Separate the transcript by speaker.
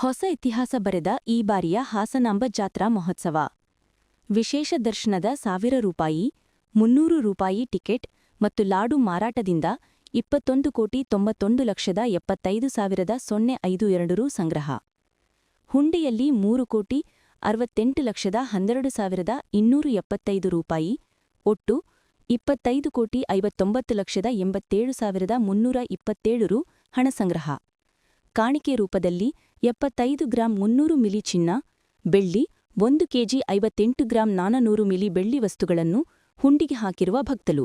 Speaker 1: ಹೊಸ ಇತಿಹಾಸ ಬರೆದ ಈ ಬಾರಿಯ ಹಾಸನಾಂಬ ಜಾತ್ರಾ ಮಹೋತ್ಸವ. ವಿಶೇಷ ದರ್ಶನದ ಸಾವಿರ ರೂಪಾಯಿ, ಮುನ್ನೂರು ರೂಪಾಯಿ ಟಿಕೆಟ್ ಮತ್ತು ಲಾಡು ಮಾರಾಟದಿಂದ ಇಪ್ಪತ್ತೊಂದು ಕೋಟಿ ತೊಂಬತ್ತೊಂದು ಲಕ್ಷದ ಎಪ್ಪತ್ತೈದು ಸಾವಿರದ ಸೊನ್ನೆ ಐದು ಎರಡು ರು ಸಂಗ್ರಹ. ಹುಂಡಿಯಲ್ಲಿ ಮೂರು ಕೋಟಿ ಅರವತ್ತೆಂಟು ಲಕ್ಷದ ಹನ್ನೆರಡು ಸಾವಿರದ ಇನ್ನೂರು ಎಪ್ಪತ್ತೈದು ರೂಪಾಯಿ, ಒಟ್ಟು ಇಪ್ಪತ್ತೈದು ಕೋಟಿ ಐವತ್ತೊಂಬತ್ತು ಲಕ್ಷದ ಎಂಬತ್ತೇಳು ಸಾವಿರದ ಮುನ್ನೂರ ಇಪ್ಪತ್ತೇಳು ರು ಹಣ ಸಂಗ್ರಹ. ಕಾಣಿಕೆ ರೂಪದಲ್ಲಿ ಎಪ್ಪತ್ತೈದು ಗ್ರಾಂ ಮುನ್ನೂರು ಮಿಲಿ ಚಿನ್ನ, ಬೆಳ್ಳಿ ಒಂದು ಕೆಜಿ ಐವತ್ತೆಂಟು ಗ್ರಾಂ ನಾನನೂರು ಮಿಲಿ ಬೆಳ್ಳಿ ವಸ್ತುಗಳನ್ನು ಹುಂಡಿಗೆ ಹಾಕಿರುವ ಭಕ್ತಲು